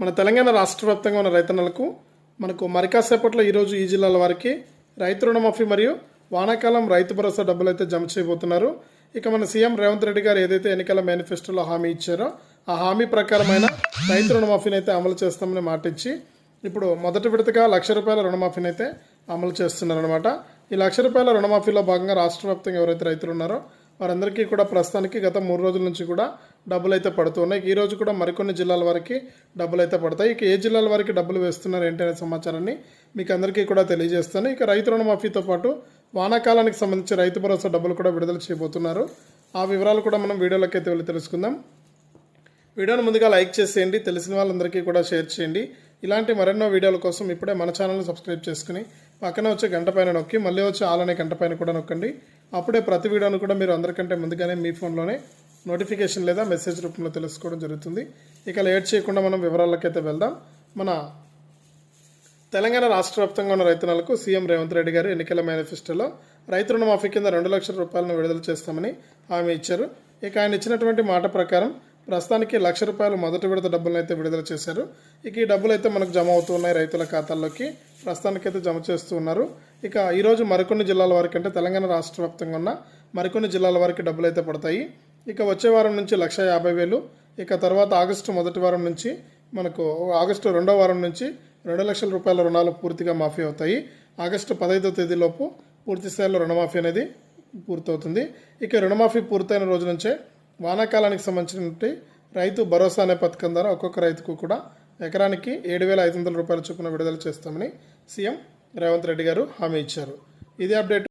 మన తెలంగాణ రాష్ట్ర వ్యాప్తంగా ఉన్న రైతన్నలకు మనకు మరికాసేపట్లో ఈరోజు ఈ జిల్లాల వారికి రైతు రుణమాఫీ మరియు వానాకాలం రైతు భరోసా డబ్బులు అయితే జమ చేయబోతున్నారు. ఇక మన సీఎం రేవంత్ రెడ్డి గారు ఏదైతే ఎన్నికల మేనిఫెస్టోలో హామీ ఇచ్చారో ఆ హామీ ప్రకారమైన రైతు రుణమాఫీని అయితే అమలు చేస్తామని మాటిచ్చి ఇప్పుడు మొదటి విడతగా లక్ష రూపాయల రుణమాఫీని అయితే అమలు చేస్తున్నారనమాట ఈ లక్ష రూపాయల రుణమాఫీలో భాగంగా రాష్ట్ర వ్యాప్తంగా ఎవరైతే రైతులు ఉన్నారో వారందరికీ కూడా ప్రస్తుతానికి గత మూడు రోజుల నుంచి కూడా డబ్బులు అయితే పడుతున్నాయి ఈ రోజు కూడా మరికొన్ని జిల్లాల వారికి డబ్బులు అయితే పడతాయి. ఇక ఏ జిల్లాల వారికి డబ్బులు వేస్తున్నారు ఏంటి అనే సమాచారాన్ని మీకు అందరికీ కూడా తెలియజేస్తాను. ఇక రైతు రుణమాఫీతో పాటు వానాకాలానికి సంబంధించి రైతు భరోసా డబ్బులు కూడా విడుదల చేయబోతున్నారు. ఆ వివరాలు కూడా మనం వీడియోలోకి అయితే వెళ్ళి తెలుసుకుందాం. వీడియోను ముందుగా లైక్ చేసేయండి. తెలిసిన వాళ్ళందరికీ కూడా షేర్ చేయండి. ఇలాంటి మరెన్నో వీడియోల కోసం ఇప్పుడే మన ఛానల్ని సబ్స్క్రైబ్ చేసుకుని పక్కన వచ్చే గంట పైన నొక్కి మళ్ళీ వచ్చే ఆల్ అనే గంట పైన కూడా నొక్కండి. అప్పుడే ప్రతి వీడియోను కూడా మీరు అందరికంటే ముందుగానే మీ ఫోన్లోనే నోటిఫికేషన్ లేదా మెసేజ్ రూపంలో తెలుసుకోవడం జరుగుతుంది. ఇక లేట్ చేయకుండా మనం వివరాలకైతే వెళ్దాం. మన తెలంగాణ రాష్ట్ర వ్యాప్తంగా ఉన్న రైతన్నలకు సీఎం రేవంత్ రెడ్డి గారు ఎన్నికల మేనిఫెస్టోలో రైతు రుణమాఫీ కింద రెండు లక్షల రూపాయలను విడుదల చేస్తామని హామీ ఇచ్చారు. ఇక ఆయన ఇచ్చినటువంటి మాట ప్రకారం ప్రస్తుతానికి లక్ష రూపాయలు మొదటి విడత డబ్బులను అయితే విడుదల చేశారు. ఇక ఈ డబ్బులు అయితే మనకు జమ అవుతూ ఉన్నాయి రైతుల ఖాతాల్లోకి. ప్రస్తుతానికైతే జమ చేస్తూ ఉన్నారు. ఇక ఈరోజు మరికొన్ని జిల్లాల వారికి అంటే తెలంగాణ రాష్ట్ర వ్యాప్తంగా ఉన్న మరికొన్ని జిల్లాల వారికి డబ్బులు అయితే పడతాయి. ఇక వచ్చే వారం నుంచి లక్ష యాభై వేలు ఇక తర్వాత ఆగస్టు మొదటి వారం నుంచి మనకు ఆగస్టు రెండో వారం నుంచి రెండు లక్షల రూపాయల రుణాలు పూర్తిగా మాఫీ అవుతాయి. ఆగస్టు పదహైదో తేదీలోపు పూర్తి స్థాయిలో రుణమాఫీ అనేది పూర్తవుతుంది. ఇక రుణమాఫీ పూర్తయిన రోజు నుంచే వానాకాలానికి సంబంధించినటువంటి రైతు భరోసా అనే పథకం ద్వారా ఒక్కొక్క రైతుకు కూడా ఎకరానికి ఏడు వేల ఐదు వందల రూపాయల చొప్పున విడుదల చేస్తామని సీఎం రేవంత్ రెడ్డి గారు హామీ ఇచ్చారు. ఇదే అప్డేట్